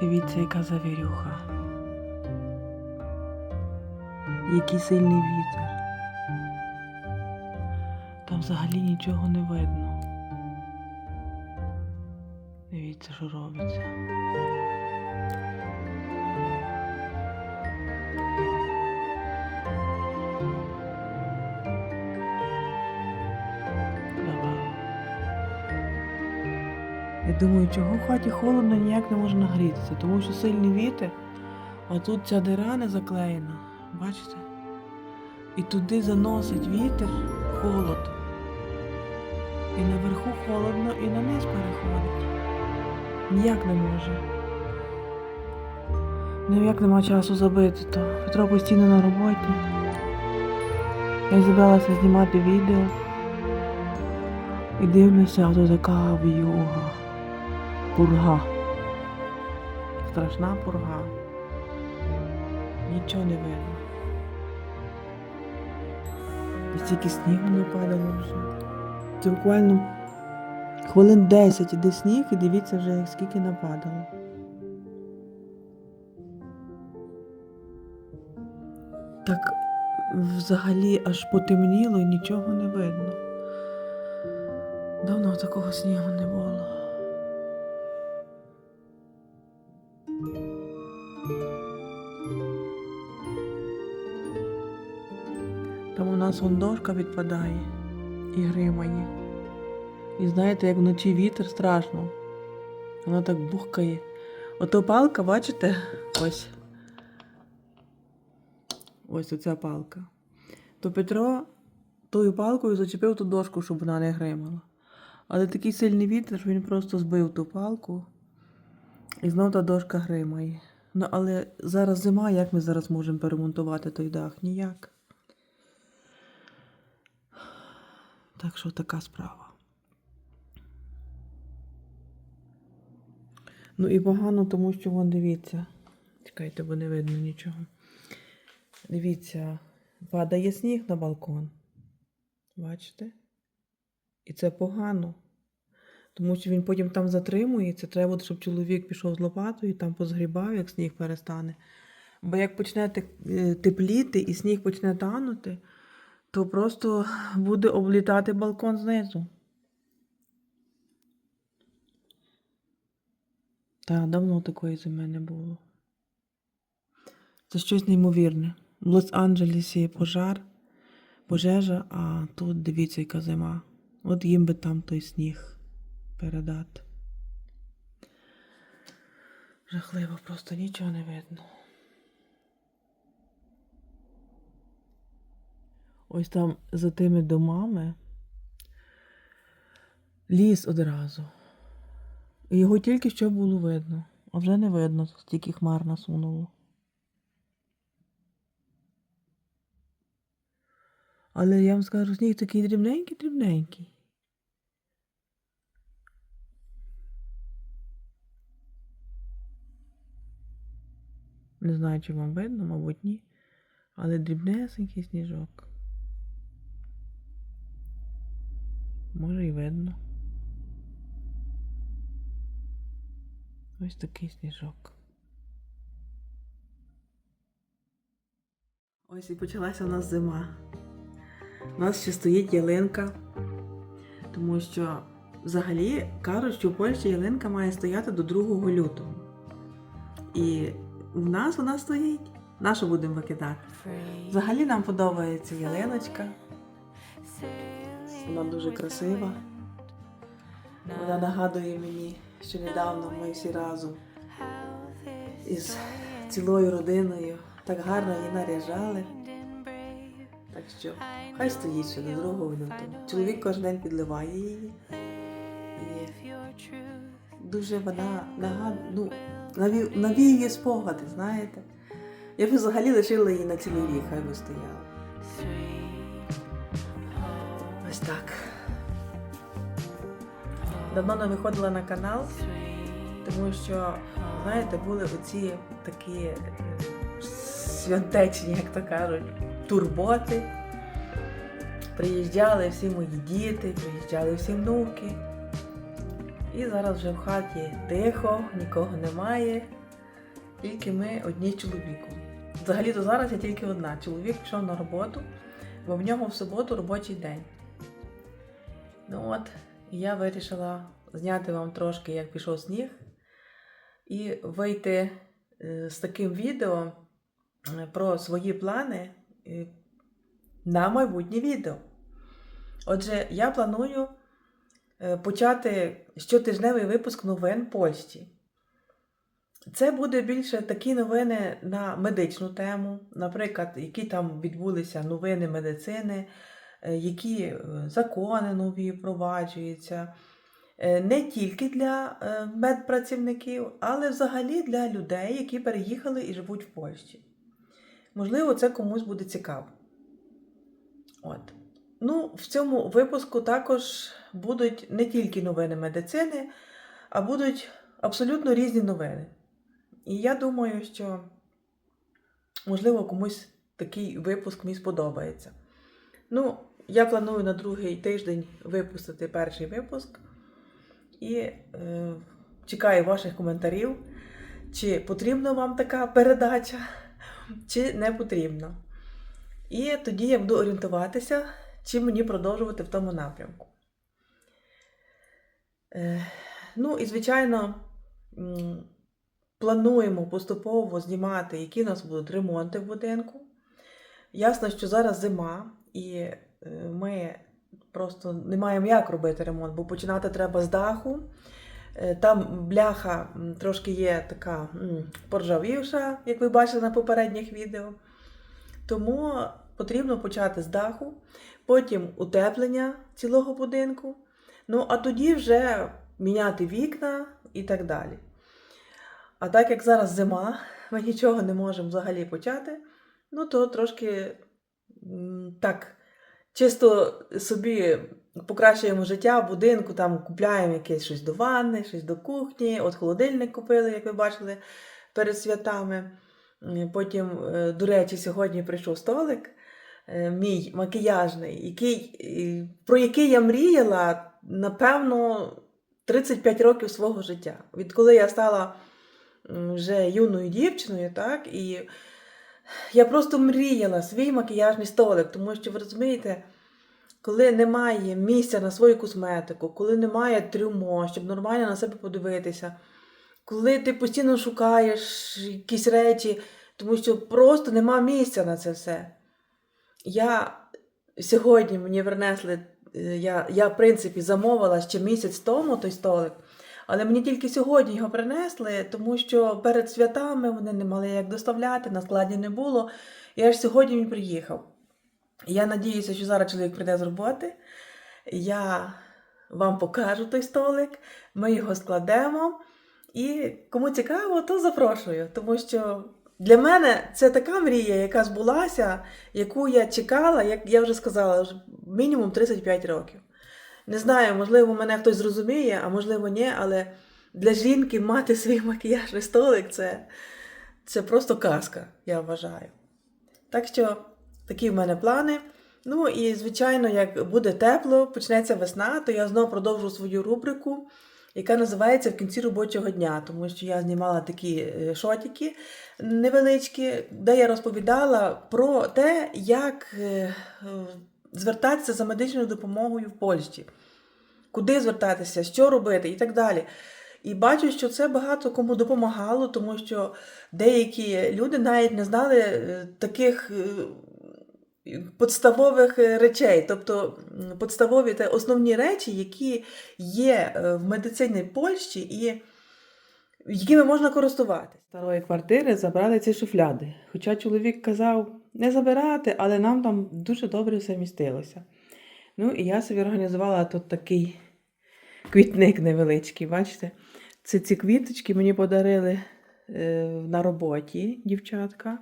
Дивіться, яка завірюха. Який сильний вітер. Там взагалі нічого не видно. Дивіться, що робиться. Я думаю, чого в хаті холодно ніяк не може нагрітися, тому що сильний вітер, а тут ця дира не заклеєна. Бачите? І туди заносить вітер холод. І наверху холодно, і на низ переходить. Ніяк не може. Ніяк нема часу забити то. Петро постійно на роботі. Я зібралася знімати відео. І дивлюся, а тут така в'юга. Пурга. Страшна пурга. Нічого не видно. І стільки снігу нападало вже. Це буквально хвилин 10 іде сніг і дивіться вже, скільки нападало. Так взагалі аж потемніло і нічого не видно. Давно такого снігу не було. Нас вон дошка відпадає і гримає. І знаєте, як вночі вітер страшно. Воно так бухкає. Ото палка, бачите? Ось. Ось оця палка. То Петро тою палкою зачепив ту дошку, щоб вона не гримала. Але такий сильний вітер, що він просто збив ту палку. І знов та дошка гримає. Ну, але зараз зима, як ми зараз можемо перемонтувати той дах? Ніяк. Так що така справа. Ну і погано, тому що вон дивіться. Чекайте, бо не видно нічого. Дивіться, падає сніг на балкон. Бачите? І це погано. Тому що він потім там затримується. Треба, щоб чоловік пішов з лопатою і там позгрібав, як сніг перестане. Бо як почне е, тепліти і сніг почне танути, то просто буде облітати балкон знизу. Та давно такої зими не було. Це щось неймовірне. В Лос-Анджелесі пожар, пожежа, а тут дивіться, яка зима. От їм би там той сніг передати. Жахливо, просто нічого не видно. Ось там за тими домами ліс одразу. Його тільки що було видно, а вже не видно, стільки хмар насунуло. Але я вам скажу, сніг такий дрібненький-дрібненький. Не знаю, чи вам видно, мабуть, ні. Але дрібнесенький сніжок. Може і видно. Ось такий сніжок. Ось і почалася у нас зима. У нас ще стоїть ялинка, тому що взагалі кажуть, що в Польщі ялинка має стояти до 2 лютого. І в нас вона стоїть. Нашу будемо викидати. Взагалі нам подобається ялиночка. Вона дуже красива. Вона нагадує мені, що недавно ми всі разом із цілою родиною так гарно її наряжали. Так що хай стоїть ще до другого лютого. Чоловік кожен день підливає її. І дуже вона нагадує, ну, наві- навіює спогади, знаєте. Я б взагалі лишила її на цілий рік, хай би стояла. Ось так. Давно не виходила на канал, тому що, знаєте, були оці такі е, святечні, як то кажуть, турботи. Приїжджали всі мої діти, приїжджали всі внуки. І зараз вже в хаті тихо, нікого немає. тільки ми одні з чоловіком. Взагалі-то зараз я тільки одна. Чоловік пішов на роботу, бо в нього в суботу робочий день. Ну от, я вирішила зняти вам трошки, як пішов сніг, і вийти е, з таким відео е, про свої плани е, на майбутнє відео. Отже, я планую почати щотижневий випуск новин Польщі. Це буде більше такі новини на медичну тему, наприклад, які там відбулися новини медицини, які е, закони нові впроваджуються. Е, Не тільки для е, медпрацівників, але взагалі для людей, які переїхали і живуть в Польщі. Можливо, це комусь буде цікаво. От. Ну, в цьому випуску також будуть не тільки новини медицини, а будуть абсолютно різні новини. І я думаю, що, можливо, комусь такий випуск мені сподобається. Ну, я планую на другий тиждень випустити перший випуск. І е, чекаю ваших коментарів, чи потрібна вам така передача, чи не потрібна. І тоді я буду орієнтуватися, чи мені продовжувати в тому напрямку. Е, ну і, звичайно, плануємо поступово знімати, які у нас будуть ремонти в будинку. Ясно, що зараз зима, і ми просто не маємо як робити ремонт, бо починати треба з даху. Е, Там бляха трошки є така поржавівша, як ви бачили на попередніх відео. Тому потрібно почати з даху, потім утеплення цілого будинку. Ну, а тоді вже міняти вікна і так далі. А так як зараз зима, ми нічого не можемо взагалі почати, ну то трошки так, чисто собі покращуємо життя в будинку, там купляємо якесь щось до ванни, щось до кухні. От холодильник купили, як ви бачили, перед святами. Потім, е, до речі, сьогодні прийшов столик е, мій макіяжний, який, е, про який я мріяла, напевно, 35 років свого життя. Відколи я стала вже юною дівчиною, так, і я просто мріяла свій макіяжний столик, тому що ви розумієте, коли немає місця на свою косметику, коли немає трюмо, щоб нормально на себе подивитися, коли ти постійно шукаєш якісь речі, тому що просто нема місця на це все. Я сьогодні мені принесли, е, я, я в принципі замовила ще місяць тому той столик, але мені тільки сьогодні його принесли, тому що перед святами вони не мали як доставляти, на складі не було. І аж сьогодні він приїхав. Я надіюся, що зараз чоловік прийде з роботи. Я вам покажу той столик, ми його складемо. І кому цікаво, то запрошую, тому що для мене це така мрія, яка збулася, яку я чекала, як я вже сказала, мінімум 35 років. Не знаю, можливо, мене хтось зрозуміє, а можливо, ні, але для жінки мати свій макіяжний столик це, це просто казка, я вважаю. Так що такі в мене плани. Ну і, звичайно, як буде тепло, почнеться весна, то я знову продовжу свою рубрику, яка називається В кінці робочого дня, тому що я знімала такі е, шотики невеличкі, де я розповідала про те, як е, звертатися за медичною допомогою в Польщі, куди звертатися, що робити і так далі. І бачу, що це багато кому допомагало, тому що деякі люди навіть не знали е, таких е, підставових е, речей, тобто м, підставові та основні речі, які є в медицині Польщі і якими можна користуватися. Старої квартири забрали ці шуфляди. Хоча чоловік казав не забирати, але нам там дуже добре все містилося. Ну і я собі організувала тут такий квітник невеличкий, бачите? Це ці квіточки мені подарили е, на роботі дівчатка.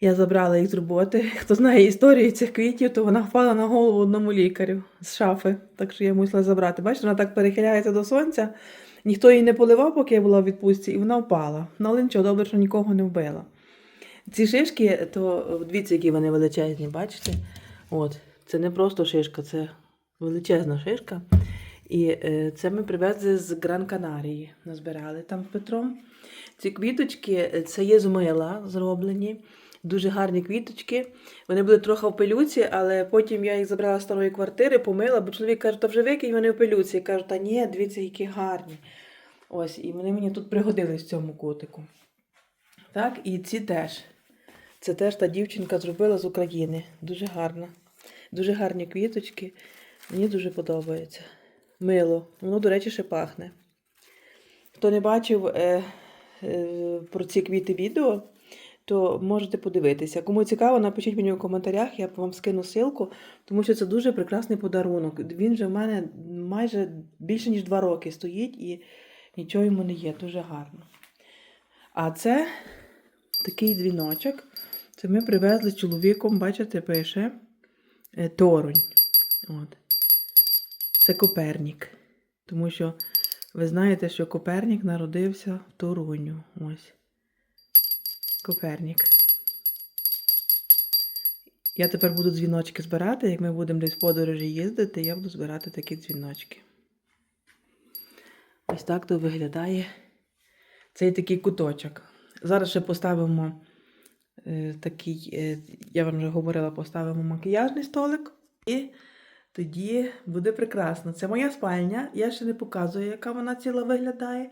Я забрала їх з роботи. Хто знає історію цих квітів, то вона впала на голову одному лікарю з шафи. Так що я мусила забрати. Бачите, вона так перехиляється до сонця. Ніхто її не поливав, поки я була в відпустці, і вона впала. Ну, але нічого, добре, що нікого не вбила. Ці шишки, то дивіться, які вони величезні, бачите? От, це не просто шишка, це величезна шишка. І е, це ми привезли з Гран Канарії. Назбирали там з Петром. Ці квіточки е, це є з мила зроблені. Дуже гарні квіточки. Вони були трохи в пилюці, але потім я їх забрала з старої квартири, помила, бо чоловік каже, та вже викинь вони в пилюці. Я кажу, та ні, дивіться, які гарні. Ось, і вони мені тут пригодились в цьому котику. Так, і ці теж. Це теж та дівчинка зробила з України. Дуже гарна. Дуже гарні квіточки. Мені дуже подобається. Мило. Воно, до речі, ще пахне. Хто не бачив е, е, про ці квіти відео, то можете подивитися. Кому цікаво, напишіть мені у коментарях, я вам скину ссылку, тому що це дуже прекрасний подарунок. Він вже в мене майже більше ніж два роки стоїть і нічого йому не є. Дуже гарно. А це такий дзвіночок. Це ми привезли чоловіком, бачите, пише е, Торонь. От. Це Копернік. Тому що ви знаєте, що Копернік народився в Торуню. Ось. Копернік. Я тепер буду дзвіночки збирати. Як ми будемо десь в подорожі їздити, я буду збирати такі дзвіночки. Ось так то виглядає цей такий куточок. Зараз ще поставимо такий, е, я вам вже говорила, поставимо макіяжний столик. І тоді буде прекрасно. Це моя спальня. Я ще не показую, яка вона ціла виглядає,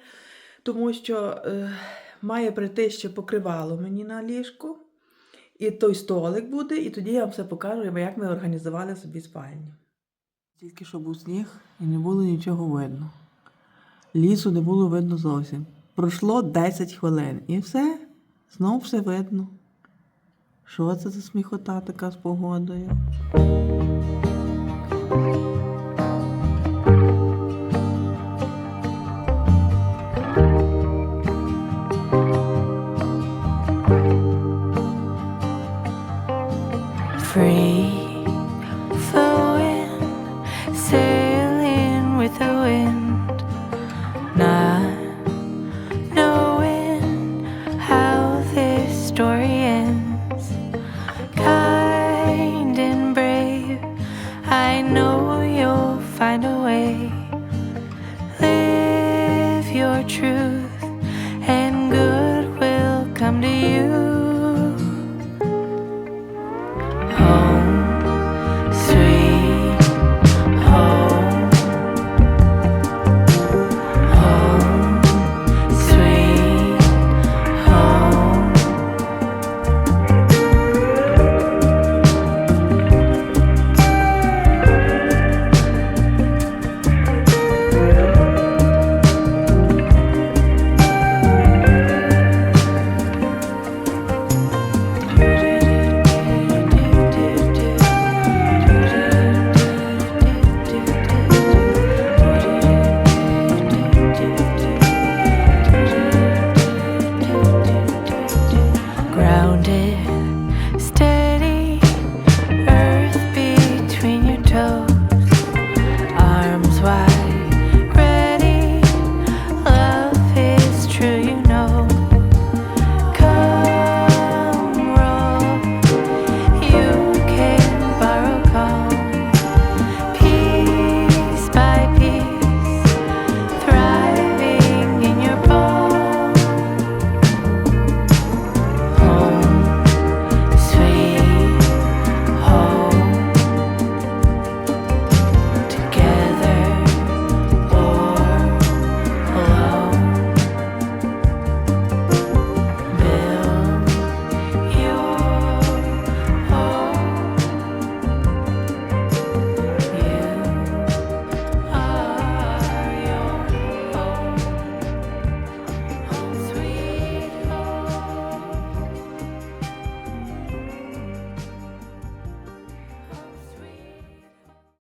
тому що е, має прийти ще покривало мені на ліжку. І той столик буде, і тоді я вам все покажу, як ми організували собі спальню. Тільки що був сніг і не було нічого видно. Лісу не було видно зовсім. Пройшло 10 хвилин і все, знов все видно. Що це за сміхота така з погодою?